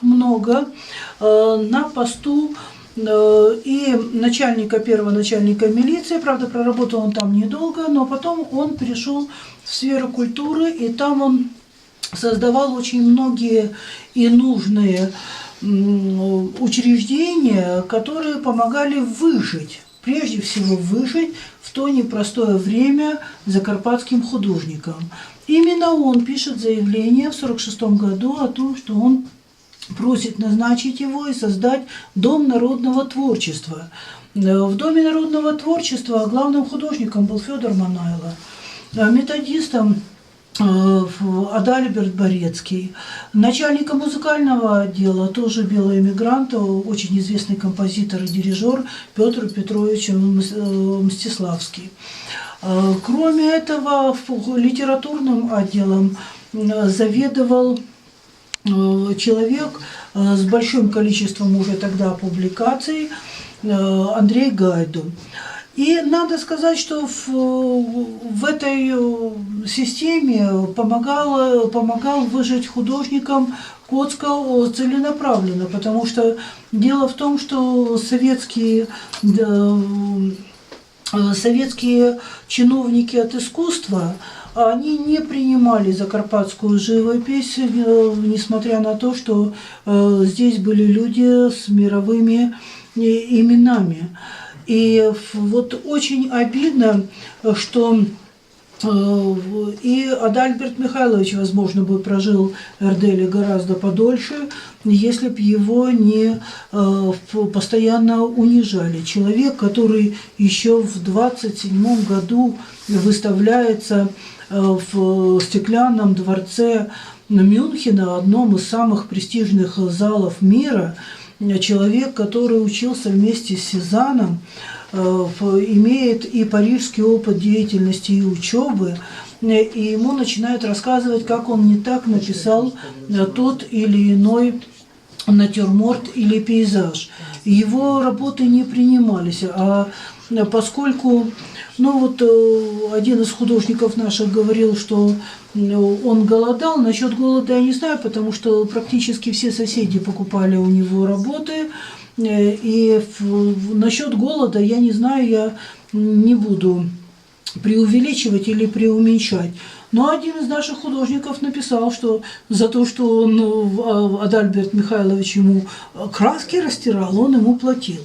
много э, на посту э, и начальника, первого начальника милиции, правда, проработал он там недолго, но потом он перешел в сферу культуры, и там он создавал очень многие и нужные учреждения, которые помогали выжить, прежде всего выжить в то непростое время закарпатским художникам. Именно он пишет заявление в 1946 году о том, что он просит назначить его и создать Дом народного творчества. Э, В Доме народного творчества главным художником был Федор Манайло, а методистом э, Адальберт Борецкий. Начальником музыкального отдела тоже белый эмигрант, э, очень известный композитор и дирижер Петр Петрович Мс- э, Мстиславский. Э, Кроме этого, литературным отделом э, заведовал э, человек э, с большим количеством уже тогда публикаций, э, Андрей Гайду. И надо сказать, что в, в этой э, системе помогал, помогал выжить художникам Коцка э, целенаправленно, потому что дело в том, что советские э, советские чиновники от искусства, они не принимали закарпатскую живопись, э, несмотря на то, что э, здесь были люди с мировыми э, именами. И вот очень обидно, что э, и Адальберт Михайлович, возможно, бы прожил в Эрделе гораздо подольше, если бы его не э, постоянно унижали. Человек, который еще в 27 году выставляется э, в стеклянном дворце Мюнхена, одном из самых престижных залов мира, человек, который учился вместе с Сезаном, э, имеет и парижский опыт деятельности и учебы, э, и ему начинают рассказывать, как он не так написал э, тот или иной натюрморт или пейзаж. Его работы не принимались, а поскольку, ну вот э, один из художников наших говорил, что э, он голодал, насчет голода я не знаю, потому что практически все соседи покупали у него работы, Э, и насчет голода я не знаю, я не буду преувеличивать или преуменьшать. Но один из наших художников написал, что за то, что он, э, Адальберт Михайлович ему э, краски растирал, он ему платил.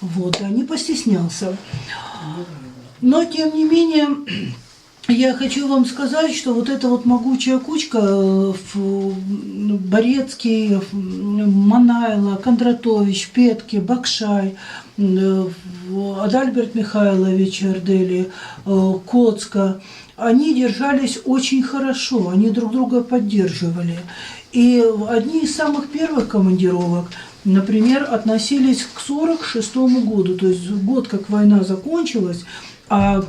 Вот, а не постеснялся. Но, тем не менее, я хочу вам сказать, что вот эта вот могучая кучка, э, ф- Борецкий, ф- Манайло, Кондратович, Петки, Бакшай, э, в- Адальберт Михайлович Эрдели, э, Коцка, они держались очень хорошо, они друг друга поддерживали. И одни из самых первых командировок, например, относились к 1946 году, то есть год, как война закончилась, а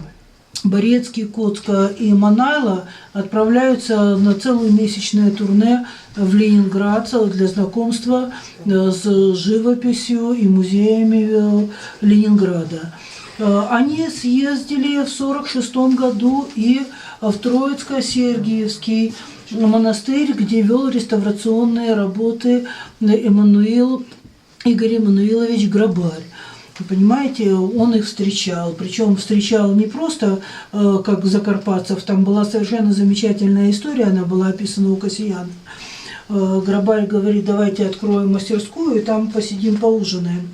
Борецкий, Коцка и Манайло отправляются на целое месячное турне в Ленинград для знакомства э, с живописью и музеями э, Ленинграда. Э, Они съездили в 1946 году и в Троицко-Сергиевский монастырь, где вел реставрационные работы Эммануил Игорь Эммануилович Грабарь. Понимаете, он их встречал. Причем встречал не просто э, как закарпатцев, там была совершенно замечательная история, она была описана у Касьяна. Э, Грабарь говорит, давайте откроем мастерскую, и там посидим, поужинаем.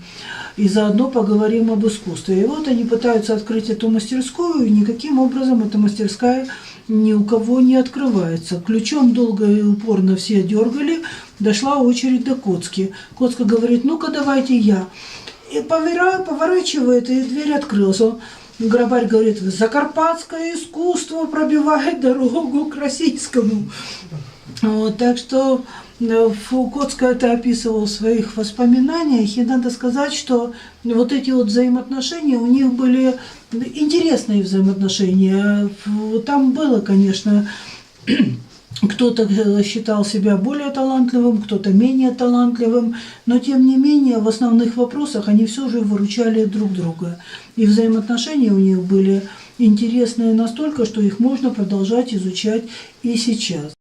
И заодно поговорим об искусстве. И вот они пытаются открыть эту мастерскую, и никаким образом эта мастерская ни у кого не открывается. Ключом долго и упорно все дергали, дошла очередь до Коцки. Коцка говорит, ну-ка давайте я. И поворачивает, и дверь открылась. Он, Грабарь говорит, закарпатское искусство пробивает дорогу к российскому. Вот, так что э, Фукоцко это описывал в своих воспоминаниях, и надо сказать, что вот эти вот взаимоотношения, у них были интересные взаимоотношения. Там было, конечно, кто-то э, считал себя более талантливым, кто-то менее талантливым, но тем не менее в основных вопросах они все же выручали друг друга. И взаимоотношения у них были интересные настолько, что их можно продолжать изучать и сейчас.